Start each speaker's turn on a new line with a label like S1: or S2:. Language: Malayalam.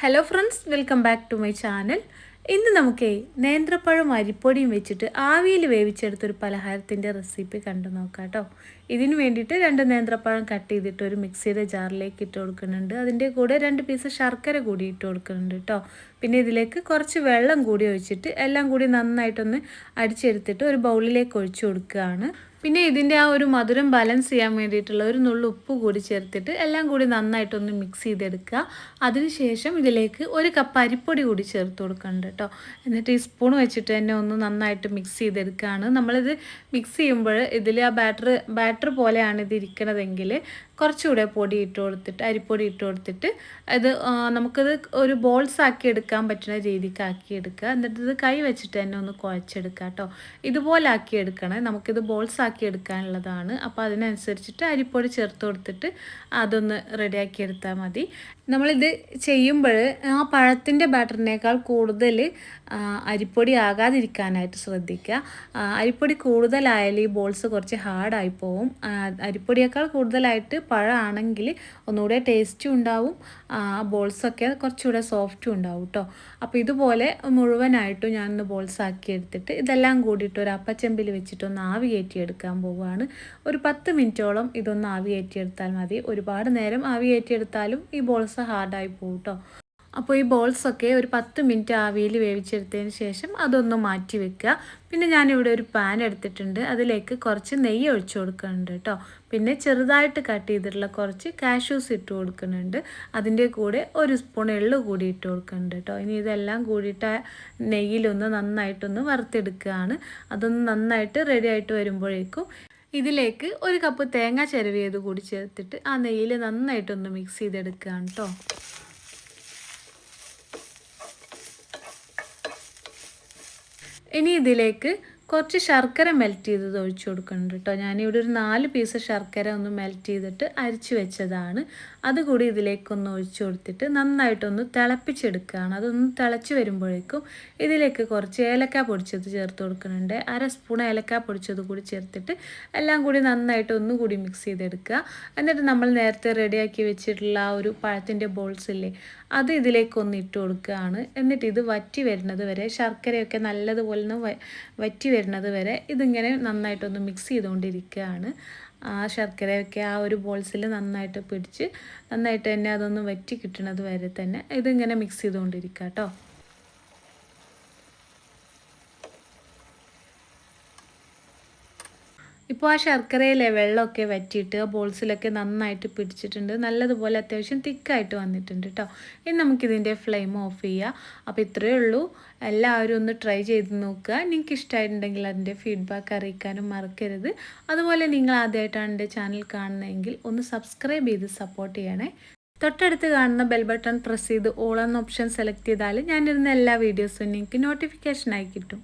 S1: Hello friends welcome back to my channel ഇന്ന് നമുക്ക് നേന്ത്രപ്പഴം അരിപ്പൊടിയും വെച്ചിട്ട് ആവിയിൽ വേവിച്ചെടുത്തൊരു പലഹാരത്തിന്റെ റെസിപ്പി കണ്ടു നോക്കാം കേട്ടോ. ഇതിന് വേണ്ടിയിട്ട് രണ്ട് നേന്ത്രപ്പഴം കട്ട് ചെയ്തിട്ട് ഒരു മിക്സിയുടെ ജാറിലേക്ക് ഇട്ട് കൊടുക്കുന്നുണ്ട്. അതിന്റെ കൂടെ രണ്ട് പീസ് ശർക്കര കൂടി ഇട്ട് കൊടുക്കുന്നുണ്ട് കേട്ടോ. പിന്നെ ഇതിലേക്ക് കുറച്ച് വെള്ളം കൂടി ഒഴിച്ചിട്ട് എല്ലാം കൂടി നന്നായിട്ടൊന്ന് അടിച്ചെടുത്തിട്ട് ഒരു ബൗളിലേക്ക് ഒഴിച്ചു കൊടുക്കുകയാണ്. പിന്നെ ഇതിന്റെ ആ ഒരു മധുരം ബാലൻസ് ചെയ്യാൻ വേണ്ടിയിട്ടുള്ള ഒരു നുള്ളു ഉപ്പ് കൂടി ചേർത്തിട്ട് എല്ലാം കൂടി നന്നായിട്ടൊന്ന് മിക്സ് ചെയ്തെടുക്കുക. അതിനുശേഷം ഇതിലേക്ക് ഒരു കപ്പ് അരിപ്പൊടി കൂടി ചേർത്ത് കൊടുക്കുന്നുണ്ട് കേട്ടോ. എന്നിട്ട് ഈ സ്പൂൺ വെച്ചിട്ട് തന്നെ ഒന്ന് നന്നായിട്ട് മിക്സ് ചെയ്തെടുക്കുകയാണ്. നമ്മളിത് മിക്സ് ചെയ്യുമ്പോൾ ഇതിൽ ആ ബാറ്റർ ബാറ്റർ പോലെയാണ് ഇത് ഇരിക്കണതെങ്കിൽ കുറച്ചുകൂടെ പൊടി ഇട്ട് കൊടുത്തിട്ട് അരിപ്പൊടി ഇട്ട് കൊടുത്തിട്ട് അത് നമുക്കത് ഒരു ബോൾസ് ആക്കി എടുക്കാൻ പറ്റുന്ന രീതിക്ക് ആക്കി എടുക്കുക. എന്നിട്ട് ഇത് കൈ വെച്ചിട്ട് തന്നെ ഒന്ന് കുഴച്ചെടുക്കുക കേട്ടോ ഇതുപോലെ ആക്കി എടുക്കണേ. നമുക്കിത് ബോൾസ് ആക്കി എടുക്കാനുള്ളതാണ്. അപ്പോൾ അതിനനുസരിച്ചിട്ട് അരിപ്പൊടി ചേർത്ത് കൊടുത്തിട്ട് അതൊന്ന് റെഡിയാക്കി എടുത്താൽ മതി. നമ്മളിത് ചെയ്യുമ്പോൾ ആ പഴത്തിന്റെ ബാറ്ററിനേക്കാൾ കൂടുതൽ അരിപ്പൊടി ആകാതിരിക്കാനായിട്ട് ശ്രദ്ധിക്കുക. അരിപ്പൊടി കൂടുതലായാൽ ഈ ബോൾസ് കുറച്ച് ഹാർഡായി പോവും. അരിപ്പൊടിയേക്കാൾ കൂടുതലായിട്ട് പഴമാണെങ്കിൽ ഒന്നുകൂടെ ടേസ്റ്റും ഉണ്ടാവും. ബോൾസൊക്കെ കുറച്ചുകൂടെ സോഫ്റ്റും ഉണ്ടാവും കേട്ടോ അപ്പോൾ ഇതുപോലെ മുഴുവനായിട്ടും ഞാനൊന്ന് ബോൾസാക്കി എടുത്തിട്ട് ഇതെല്ലാം കൂടിയിട്ട് ഒരു അപ്പച്ചെമ്പിൽ വെച്ചിട്ടൊന്ന് ആവി കയറ്റിയെടുക്കാൻ പോവുകയാണ്. ഒരു പത്ത് മിനിറ്റോളം ഇതൊന്ന് ആവി കയറ്റിയെടുത്താൽ മതി. ഒരുപാട് നേരം ആവി കയറ്റിയെടുത്താലും ഈ ബോൾസ് ഹാർഡായി പോകും കേട്ടോ അപ്പോൾ ഈ ബോൾസൊക്കെ ഒരു പത്ത് മിനിറ്റ് ആവിയിൽ വേവിച്ചെടുത്തതിന് ശേഷം അതൊന്ന് മാറ്റി വെക്കുക. പിന്നെ ഞാനിവിടെ ഒരു പാൻ എടുത്തിട്ടുണ്ട്. അതിലേക്ക് കുറച്ച് നെയ്യ് ഒഴിച്ചു കൊടുക്കുന്നുണ്ട് കേട്ടോ. പിന്നെ ചെറുതായിട്ട് കട്ട് ചെയ്തിട്ടുള്ള കുറച്ച് കാഷ്യൂസ് ഇട്ട് കൊടുക്കുന്നുണ്ട്. അതിന്റെ കൂടെ ഒരു സ്പൂൺ എള്ള് കൂടി ഇട്ട് കൊടുക്കുന്നുണ്ട് കേട്ടോ. ഇനി ഇതെല്ലാം കൂടിയിട്ട് നെയ്യിലൊന്ന് നന്നായിട്ടൊന്ന് വറുത്തെടുക്കുകയാണ്. അതൊന്ന് നന്നായിട്ട് റെഡി ആയിട്ട് വരുമ്പോഴേക്കും ഇതിലേക്ക് ഒരു കപ്പ് തേങ്ങ ചിരവിയത് കൂടി ചേർത്തിട്ട് ആ നെയ്യിൽ നന്നായിട്ടൊന്ന് മിക്സ് ചെയ്തെടുക്കുകയാണ് കേട്ടോ. ഇനി ഇതിലേക്ക് കുറച്ച് ശർക്കര മെൽറ്റ് ചെയ്തത് ഒഴിച്ചു കൊടുക്കുന്നുണ്ട് കേട്ടോ. ഞാനിവിടെ ഒരു നാല് പീസ് ശർക്കര ഒന്ന് മെൽറ്റ് ചെയ്തിട്ട് അരിച്ചു വെച്ചതാണ്. അതുകൂടി ഇതിലേക്കൊന്ന് ഒഴിച്ചു കൊടുത്തിട്ട് നന്നായിട്ടൊന്ന് തിളപ്പിച്ചെടുക്കുകയാണ്. അതൊന്ന് തിളച്ച് വരുമ്പോഴേക്കും ഇതിലേക്ക് കുറച്ച് ഏലക്ക പൊടിച്ചത് ചേർത്ത് കൊടുക്കുന്നുണ്ട്. അര സ്പൂൺ ഏലക്ക പൊടിച്ചത് കൂടി ചേർത്തിട്ട് എല്ലാം കൂടി നന്നായിട്ട് ഒന്നുകൂടി മിക്സ് ചെയ്തെടുക്കുക. എന്നിട്ട് നമ്മൾ നേരത്തെ റെഡിയാക്കി വെച്ചിട്ടുള്ള ആ ഒരു പഴത്തിന്റെ ബോൾസ് ഇല്ലേ അത് ഇതിലേക്കൊന്ന് ഇട്ട് കൊടുക്കുകയാണ്. എന്നിട്ട് ഇത് വറ്റി വരുന്നത് വരെ ശർക്കരയൊക്കെ നല്ലതുപോലെ ഒന്ന് വറ്റി വരുന്നത് വരെ ഇതിങ്ങനെ നന്നായിട്ടൊന്ന് മിക്സ് ചെയ്തുകൊണ്ടിരിക്കുകയാണ്. ആ ശർക്കരയൊക്കെ ആ ഒരു ബോൾസിൽ നന്നായിട്ട് പിടിച്ച് നന്നായിട്ട് തന്നെ അതൊന്ന് വറ്റി കിട്ടുന്നത് വരെ തന്നെ ഇതിങ്ങനെ മിക്സ് ചെയ്തുകൊണ്ടിരിക്കുക കേട്ടോ. ഇപ്പോൾ ആ ശർക്കരയിലെ വെള്ളമൊക്കെ വറ്റിയിട്ട് ബോൾസിലൊക്കെ നന്നായിട്ട് പിടിച്ചിട്ടുണ്ട്. നല്ലതുപോലെ അത്യാവശ്യം തിക്കായിട്ട് വന്നിട്ടുണ്ട് കേട്ടോ ഇനി നമുക്കിതിന്റെ ഫ്ലെയിം ഓഫ് ചെയ്യുക അപ്പോൾ ഇത്രയേ ഉള്ളൂ. എല്ലാവരും ഒന്ന് ട്രൈ ചെയ്ത് നോക്കുക. നിങ്ങൾക്ക് ഇഷ്ടമായിട്ടുണ്ടെങ്കിൽ അതിന്റെ ഫീഡ്ബാക്ക് അറിയിക്കാനും മറക്കരുത്. അതുപോലെ നിങ്ങൾ ആദ്യമായിട്ടാണ് എന്റെ ചാനൽ കാണുന്നതെങ്കിൽ ഒന്ന് സബ്സ്ക്രൈബ് ചെയ്ത് സപ്പോർട്ട് ചെയ്യണേ. തൊട്ടടുത്ത് കാണുന്ന ബെൽ ബട്ടൺ പ്രസ് ചെയ്ത് ഓൾ എന്ന ഓപ്ഷൻ സെലക്ട് ചെയ്താൽ ഞാനിരുന്ന എല്ലാ വീഡിയോസും നിങ്ങൾക്ക് നോട്ടിഫിക്കേഷനായി കിട്ടും.